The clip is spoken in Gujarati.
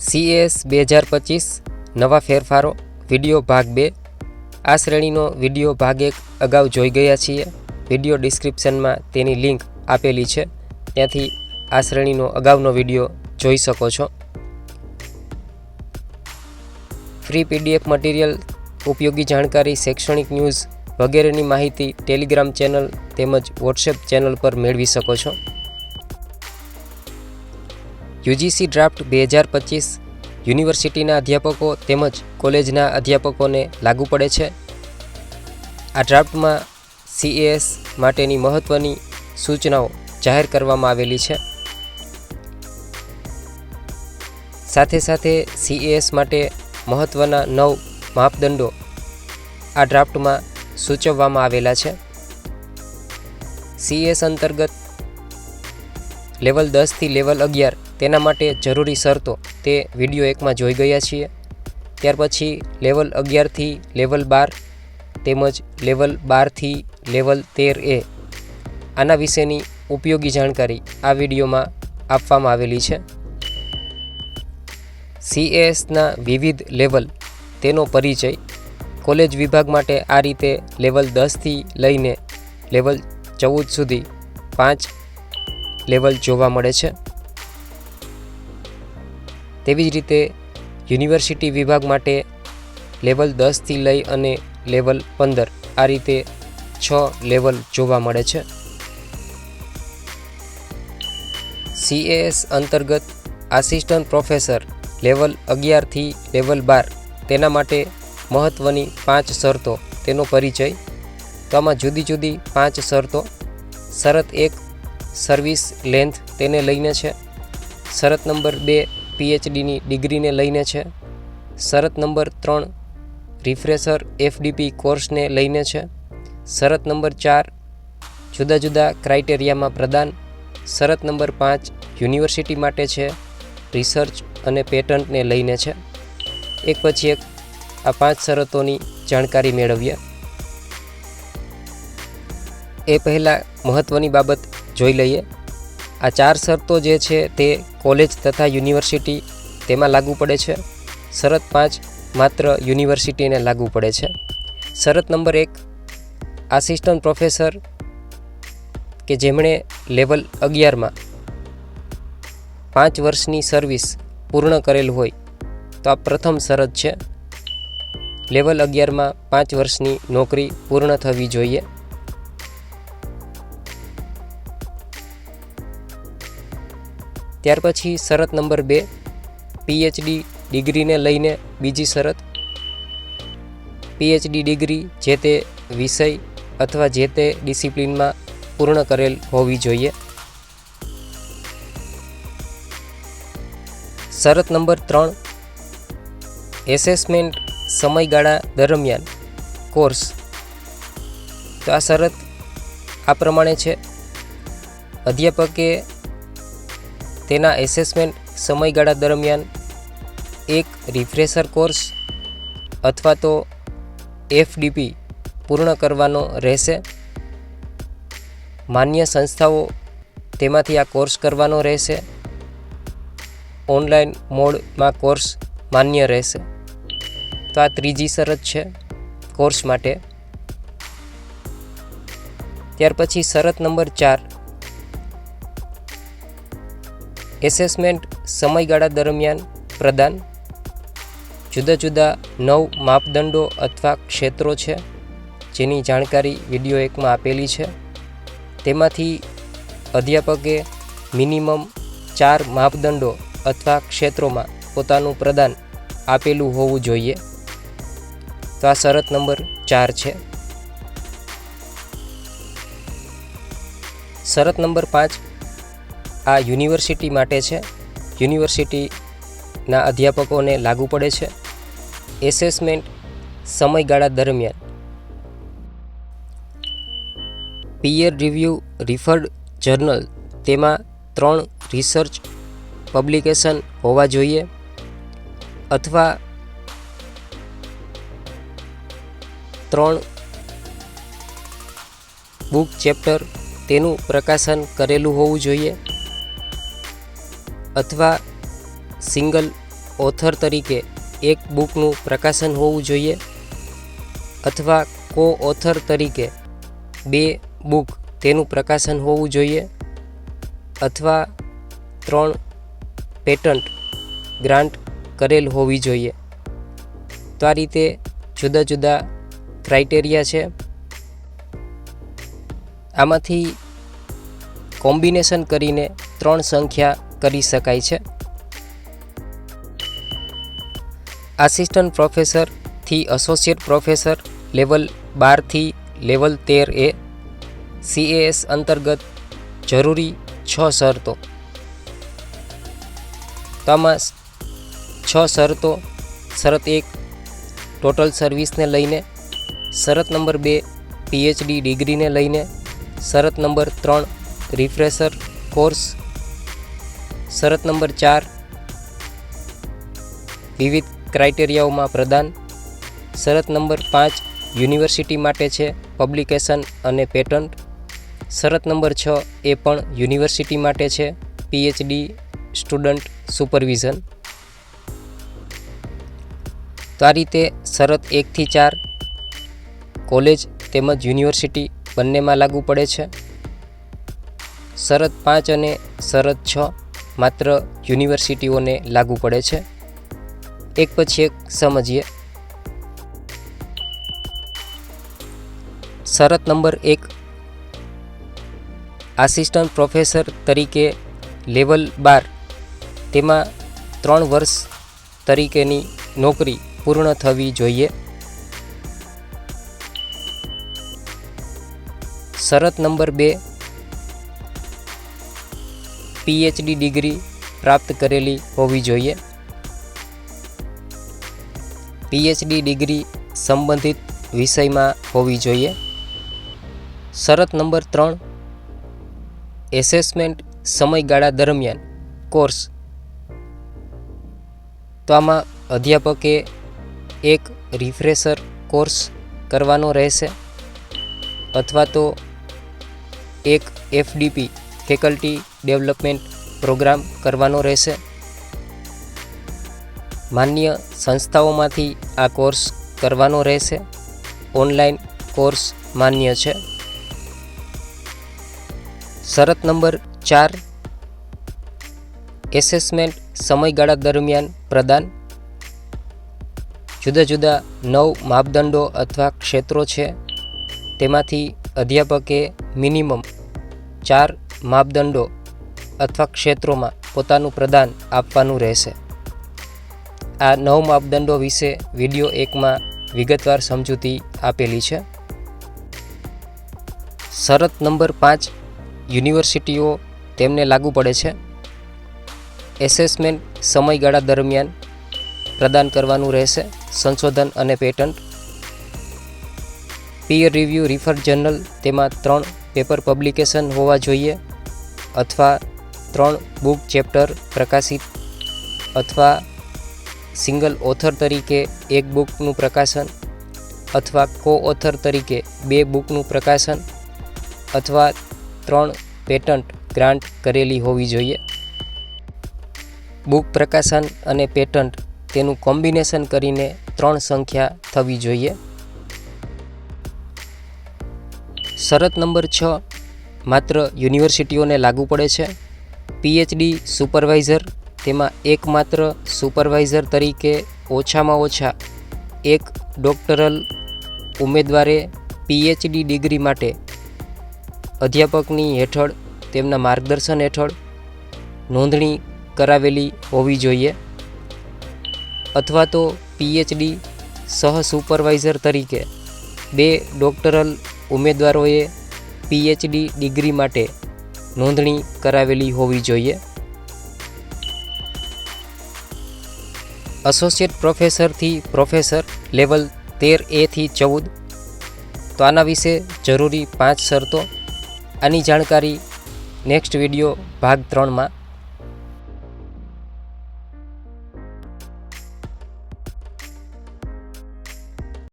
સીએસ બે હજાર પચીસ, નવા ફેરફારો, વીડિયો ભાગ બે. આ શ્રેણીનો વીડિયો ભાગ એક અગાઉ જોઈ ગયા છીએ. વીડિયો ડિસ્ક્રિપ્શનમાં તેની લિંક આપેલી છે. ત્યાંથી આ શ્રેણીનો અગાઉનો વીડિયો જોઈ શકો છો. ફ્રી પીડીએફ મટીરિયલ, ઉપયોગી જાણકારી, શૈક્ષણિક ન્યૂઝ વગેરેની માહિતી ટેલિગ્રામ ચેનલ તેમજ વોટ્સએપ ચેનલ પર મેળવી શકો છો. યુજીસી ડ્રાફ્ટ બે હજાર પચીસ યુનિવર્સિટીના અધ્યાપકો તેમજ કોલેજના અધ્યાપકોને લાગુ પડે છે. આ ડ્રાફ્ટમાં સીએએસ માટેની મહત્ત્વની સૂચનાઓ જાહેર કરવામાં આવેલી છે. સાથે સાથે સીએએસ માટે મહત્ત્વના નવ માપદંડો આ ડ્રાફ્ટમાં સૂચવવામાં આવેલા છે. સીએસ અંતર્ગત લેવલ દસથી લેવલ અગિયાર તેના માટે જરૂરી શરતો તે વીડિયો એકમાં જોઈ ગયા છીએ. ત્યાર પછી લેવલ અગિયારથી લેવલ બાર તેમજ લેવલ બારથી લેવલ તેર એ આના વિશેની ઉપયોગી જાણકારી આ વિડીયોમાં આપવામાં આવેલી છે. સીએએસના વિવિધ લેવલ તેનો પરિચય કોલેજ વિભાગ માટે આ રીતે લેવલ દસથી લઈને લેવલ ચૌદ સુધી પાંચ લેવલ જોવા મળે છે. તેવી જ રીતે યુનિવર્સિટી વિભાગ માટે લેવલ દસથી લઈ અને લેવલ પંદર આ રીતે છ લેવલ જોવા મળે છે. સીએએસ અંતર્ગત આસિસ્ટન્ટ પ્રોફેસર લેવલ અગિયારથી લેવલ બાર તેના માટે મહત્ત્વની પાંચ શરતો તેનો પરિચય. તો આમાં જુદી જુદી પાંચ શરતો. શરત એક, સર્વિસ લેન્થ તેને લઈને છે. શરત નંબર બે પીએચડીની ડિગ્રીને લઈને છે. શરત નંબર ત્રણ, રિફ્રેશર એફડીપી કોર્સને લઈને છે. શરત નંબર ચાર, જુદા જુદા ક્રાઇટેરિયામાં પ્રદાન. શરત નંબર પાંચ, યુનિવર્સિટી માટે છે. રિસર્ચ અને પેટન્ટને લઈને છે. એક પછી એક આ પાંચ શરતોની જાણકારી મેળવીએ. એ પહેલાં મહત્ત્વની બાબત જોઈ લઈએ. આ ચાર શરતો જે છે તે કોલેજ તથા યુનિવર્સિટી તેમાં લાગુ પડે છે. શરત પાંચ, માત્ર યુનિવર્સિટીને લાગુ પડે છે. શરત નંબર એક, આસિસ્ટન્ટ પ્રોફેસર કે જેમણે લેવલ અગિયારમાં પાંચ વર્ષની સર્વિસ પૂર્ણ કરેલ હોય, તો આ પ્રથમ શરત છે. લેવલ અગિયારમાં પાંચ વર્ષની નોકરી પૂર્ણ થવી જોઈએ. ત્યાર પછી શરત નંબર બે પીએચડી ડિગ્રીને લઈને બીજી શરત. પીએચડી ડિગ્રી જે તે વિષય અથવા જે તે ડિસિપ્લિનમાં પૂર્ણ કરેલ હોવી જોઈએ. શરત નંબર ત્રણ, એસેસમેન્ટ સમયગાળા દરમિયાન કોર્સ. તો આ શરત આ પ્રમાણે છે. અધ્યાપકે તેના એસેસમેન્ટ સમયગાળા દરમિયાન એક રિફ્રેશર કોર્સ અથવા તો એફડીપી પૂર્ણ કરવાનો રહેશે. માન્ય સંસ્થાઓ તેમાંથી આ કોર્સ કરવાનો રહેશે. ઓનલાઈન મોડમાં કોર્સ માન્ય રહેશે. તો આ ત્રીજી શરત છે કોર્સ માટે. ત્યાર પછી શરત નંબર ચાર એસેસમેન્ટ સમયગાળા દરમિયાન પ્રદાન. જુદા જુદા નવ માપદંડો અથવા ક્ષેત્રો છે, જેની જાણકારી વીડિયો એકમાં આપેલી છે. તેમાંથી અધ્યાપકે મિનિમમ ચાર માપદંડો અથવા ક્ષેત્રોમાં પોતાનું પ્રદાન આપેલું હોવું જોઈએ. તો આ શરત નંબર ચાર છે. શરત નંબર પાંચ આ યુનિવર્સિટી માટે છે. યુનિવર્સિટીના અધ્યાપકોને લાગુ પડે છે. એસેસમેન્ટ સમયગાળા દરમિયાન. પિયર રિવ્યૂ રિફર્ડ જર્નલ તેમાં ત્રણ રિસર્ચ પબ્લિકેશન હોવા જોઈએ અથવા ત્રણ બુક ચેપ્ટર તેનું પ્રકાશન કરેલું હોવું જોઈએ. અથવા સિંગલ ઓથર તરીકે એક બુકનું પ્રકાશન હોવું જોઈએ અથવા કો ઓથર તરીકે બે બુક તેનું પ્રકાશન હોવું જોઈએ અથવા ત્રણ પેટન્ટ ગ્રાન્ટ કરેલ હોવી જોઈએ. તો આ રીતે જુદા જુદા ક્રાઇટેરિયા છે. આમાંથી કોમ્બિનેશન કરીને ત્રણ સંખ્યા કરી શકાય છે. આસિસ્ટન્ટ પ્રોફેસરથી એસોસિએટ પ્રોફેસર લેવલ બારથી લેવલ તેર એ સીએએસ અંતર્ગત જરૂરી છ શરતો. તો છ શરતો, શરત એક ટોટલ સર્વિસને લઈને, શરત નંબર બે પીએચડી ડિગ્રીને લઈને, શરત નંબર ત્રણ રિફ્રેશર કોર્સ શરત નંબર ચાર. વિવિધ ક્રાઇટેરિયાઓમાં પ્રદાન. શરત નંબર પાંચ, યુનિવર્સિટી માટે છે, પબ્લિકેશન અને પેટન્ટ. શરત નંબર છ, એ પણ યુનિવર્સિટી માટે છે, પીએચડી, સ્ટુડન્ટ સુપરવિઝન. તો આ રીતે શરત એકથી ચાર, કોલેજ તેમજ યુનિવર્સિટી બંનેમાં લાગુ પડે છે. શરત પાંચ અને શરત છ માત્ર યુનિવર્સિટીઓને લાગુ પડે છે. એક પછી એક સમજીએ. શરત નંબર એક આસિસ્ટન્ટ પ્રોફેસર તરીકે લેવલ બાર, તેમાં ત્રણ વર્ષ તરીકેની નોકરી પૂર્ણ થવી જોઈએ. શરત નંબર બે પીએચડી ડિગ્રી પ્રાપ્ત કરેલી હોવી જોઈએ. પીએચડી ડિગ્રી સંબંધિત વિષયમાં હોવી જોઈએ. શરત નંબર ત્રણ એસેસમેન્ટ સમયગાળા દરમિયાન કોર્સ તો આમાં અધ્યાપકે એક રિફ્રેશર કોર્સ કરવાનો રહેશે અથવા તો એક એફડીપી ફેકલ્ટી ડેવલપમેન્ટ પ્રોગ્રામ કરવાનો રહેશે. માન્ય સંસ્થાઓમાંથી આ કોર્સ કરવાનો રહેશે. ઓનલાઈન કોર્સ માન્ય છે. શરત નંબર ચાર, એસેસમેન્ટ સમયગાળા દરમિયાન પ્રદાન. જુદા જુદા નવ માપદંડો અથવા ક્ષેત્રો છે. તેમાંથી અધ્યાપકે મિનિમમ ચાર માપદંડો અથવા ક્ષેત્રોમાં પોતાનું પ્રદાન આપવાનું રહેશે. આ નવ માપદંડો વિશે વીડિયો એકમાં વિગતવાર સમજૂતી આપેલી છે. શરત નંબર પાંચ, યુનિવર્સિટીઓ તેમને લાગુ પડે છે. એસેસમેન્ટ સમયગાળા દરમિયાન પ્રદાન કરવાનું રહેશે, સંશોધન અને patent. Peer review refer journal તેમાં ત્રણ પેપર પબ્લિકેશન હોવા જોઈએ અથવા ત્રણ બુક ચેપ્ટર પ્રકાશિત અથવા સિંગલ ઓથર તરીકે એક બુકનું પ્રકાશન અથવા કો ઓથર તરીકે બે બુકનું પ્રકાશન અથવા ત્રણ પેટન્ટ ગ્રાન્ટ કરેલી હોવી જોઈએ. બુક પ્રકાશન અને પેટન્ટ તેનું કોમ્બિનેશન કરીને ત્રણ સંખ્યા થવી જોઈએ. શરત નંબર છ, માત્ર યુનિવર્સિટીઓને લાગુ પડે છે. પીએચડી સુપરવાઇઝર, તેમાં એકમાત્ર સુપરવાઇઝર તરીકે ઓછામાં ઓછા એક ડોક્ટરલ ઉમેદવારે પીએચડી ડિગ્રી માટે અધ્યાપકની હેઠળ, તેમના માર્ગદર્શન હેઠળ નોંધણી કરાવેલી હોવી જોઈએ. અથવા તો પીએચડી સહ સુપરવાઇઝર તરીકે બે ડોક્ટરલ ઉમેદવારોએ પીએચડી ડિગ્રી માટે નોંધણી કરાવેલી હોવી જોઈએ. એસોસિએટ પ્રોફેસરથી પ્રોફેસર લેવલ તેર એથી ચૌદ. તો આના વિશે જરૂરી પાંચ શરતો. આની જાણકારી નેક્સ્ટ વીડિયો ભાગ ત્રણમાં